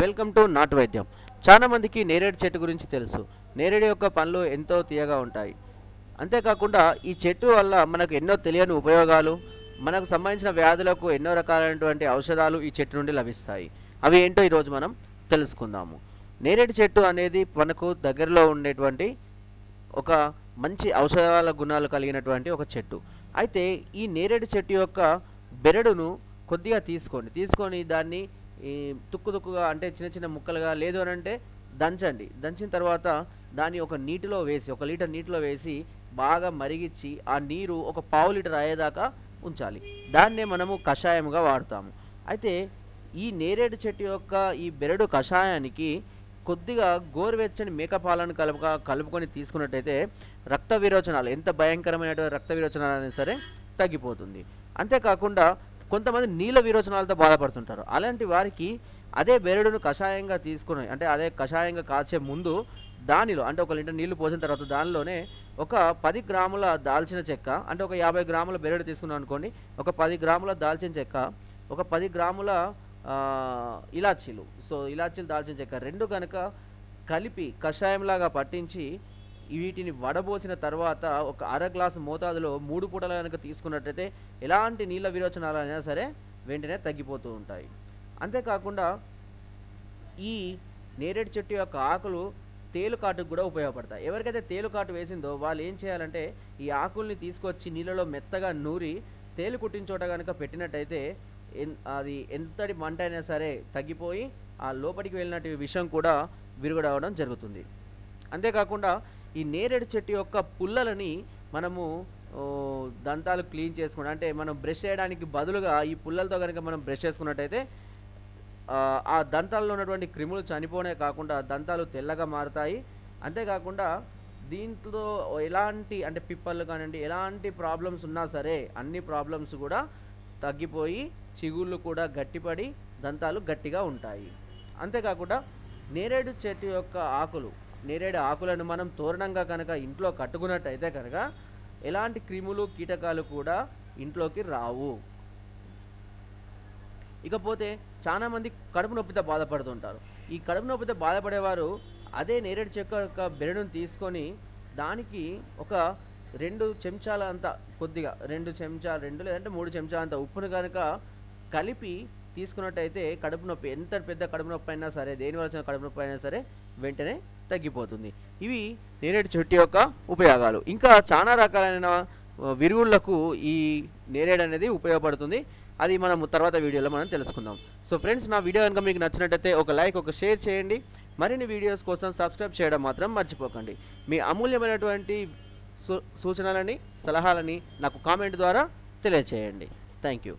Welcome to నాటు వైద్యం చాలా మందికి నేరేడు చెట్టు గురించి తెలుసు. నేరేడు యొక్క పనులు ఎంతో తీయగా ఉంటాయి. అంతేకాకుండా ఈ చెట్టు వల్ల మనకు ఎన్నో తెలియని ఉపయోగాలు మనకు సంబంధించిన వ్యాధులకు ఎన్నో రకాలైనటువంటి ఔషధాలు ఈ చెట్టు నుండి లభిస్తాయి. అవి ఏంటో ఈరోజు మనం తెలుసుకుందాము. నేరేడు చెట్టు అనేది మనకు దగ్గరలో ఉండేటువంటి ఒక మంచి ఔషధాల గుణాలు కలిగినటువంటి ఒక చెట్టు. అయితే ఈ నేరేడు చెట్టు యొక్క బెరడును కొద్దిగా తీసుకోండి. తీసుకొని దాన్ని ఈ తుక్కు తుక్కుగా అంటే చిన్న చిన్న ముక్కలుగా లేదు అని అంటే దంచండి. దంచిన తర్వాత దాన్ని ఒక నీటిలో వేసి ఒక లీటర్ నీటిలో వేసి బాగా మరిగించి ఆ నీరు ఒక పావు లీటర్ అయ్యేదాకా ఉంచాలి. దాన్నే మనము కషాయముగా వాడతాము. అయితే ఈ నేరేడు చెట్టు యొక్క ఈ బెరడు కషాయానికి కొద్దిగా గోరువెచ్చని మేకపాలను కలుపుక కలుపుకొని తీసుకున్నట్టయితే రక్త విరోచనాలు ఎంత భయంకరమైన రక్త విరోచనాలు అయినా సరే తగ్గిపోతుంది. అంతేకాకుండా కొంతమంది నీళ్ళ విరోచనాలతో బాధపడుతుంటారు. అలాంటి వారికి అదే బెరడును కషాయంగా తీసుకుని అంటే అదే కషాయంగా కాచే ముందు దానిలో అంటే ఒక లీటర్ నీళ్ళు పోసిన తర్వాత దానిలోనే ఒక పది గ్రాముల దాల్చిన చెక్క అంటే ఒక యాభై గ్రాముల బెరడు తీసుకున్నాం అనుకోండి ఒక పది గ్రాముల దాల్చిన చెక్క ఒక పది గ్రాముల ఇలాచీలు. సో ఇలాచీలు దాల్చిన చెక్క రెండు కనుక కలిపి కషాయంలాగా పట్టించి వీటిని వడబోసిన తర్వాత ఒక అర గ్లాసు మోతాదులో మూడు పూటలు కనుక తీసుకున్నట్టయితే ఎలాంటి నీళ్ళ విరోచనాలు అయినా సరే వెంటనే తగ్గిపోతూ ఉంటాయి. అంతేకాకుండా ఈ నేరేడు చెట్టు యొక్క ఆకులు తేలుకాటుకు కూడా ఉపయోగపడతాయి. ఎవరికైతే తేలుకాటు వేసిందో వాళ్ళు ఏం చేయాలంటే ఈ ఆకుల్ని తీసుకొచ్చి నీళ్ళలో మెత్తగా నూరి తేలు కుట్టిన చోట కనుక పెట్టినట్టయితే ఎన్- అది ఎంతటి మంట అయినా సరే తగ్గిపోయి ఆ లోపలికి వెళ్ళినట్టు విషం కూడా విరుగుడవడం జరుగుతుంది. అంతేకాకుండా ఈ నేరేడు చెట్టు యొక్క పుల్లలని మనము దంతాలు క్లీన్ చేసుకుని అంటే మనం బ్రష్ చేయడానికి బదులుగా ఈ పుల్లలతో కనుక మనం బ్రష్ చేసుకున్నట్టయితే ఆ, ఆ దంతాల్లో ఉన్నటువంటి క్రిములు చనిపోనే కాకుండా దంతాలు తెల్లగా మారుతాయి. అంతేకాకుండా దీంట్లో ఎలాంటి అంటే పిప్పళ్ళు కానివ్వండి ఎలాంటి ప్రాబ్లమ్స్ ఉన్నా సరే అన్ని ప్రాబ్లమ్స్ కూడా తగ్గిపోయి చిగుళ్ళు కూడా గట్టిపడి దంతాలు గట్టిగా ఉంటాయి. అంతేకాకుండా నేరేడు చెట్టు యొక్క ఆకులు నేరేడు ఆకులను మనం తోరణంగా కనుక ఇంట్లో కట్టుకున్నట్టయితే కనుక ఎలాంటి క్రిములు కీటకాలు కూడా ఇంట్లోకి రావు. ఇకపోతే చాలామంది కడుపు నొప్పితో బాధపడుతుంటారు. ఈ కడుపు నొప్పితో బాధపడేవారు అదే నేరేడు చెక్క యొక్క బెరడును తీసుకొని దానికి ఒక రెండు చెంచాల అంత కొద్దిగా రెండు చెంచాలు రెండు లేదంటే మూడు చెంచాల అంత ఉప్పును కనుక కలిపి తీసుకున్నట్టయితే కడుపు నొప్పి ఎంత పెద్ద కడుపు నొప్పి అయినా సరే దేని వల్ల కడుపు నొప్పి అయినా సరే వెంటనే తగ్గిపోతుంది. ఇవి నేరేడు చెట్టు యొక్క ఉపయోగాలు. ఇంకా చాలా రకాలైన విరుగుళ్ళకు ఈ నేరేడు అనేది ఉపయోగపడుతుంది. అది మనం తర్వాత వీడియోలో మనం తెలుసుకుందాం. సో ఫ్రెండ్స్ నా వీడియో కనుక మీకు నచ్చినట్టయితే ఒక లైక్ ఒక షేర్ చేయండి. మరిన్ని వీడియోస్ కోసం సబ్స్క్రైబ్ చేయడం మాత్రం మర్చిపోకండి. మీ అమూల్యమైనటువంటి సూ సూచనలని సలహాలని నాకు కామెంట్ ద్వారా తెలియచేయండి. Thank you.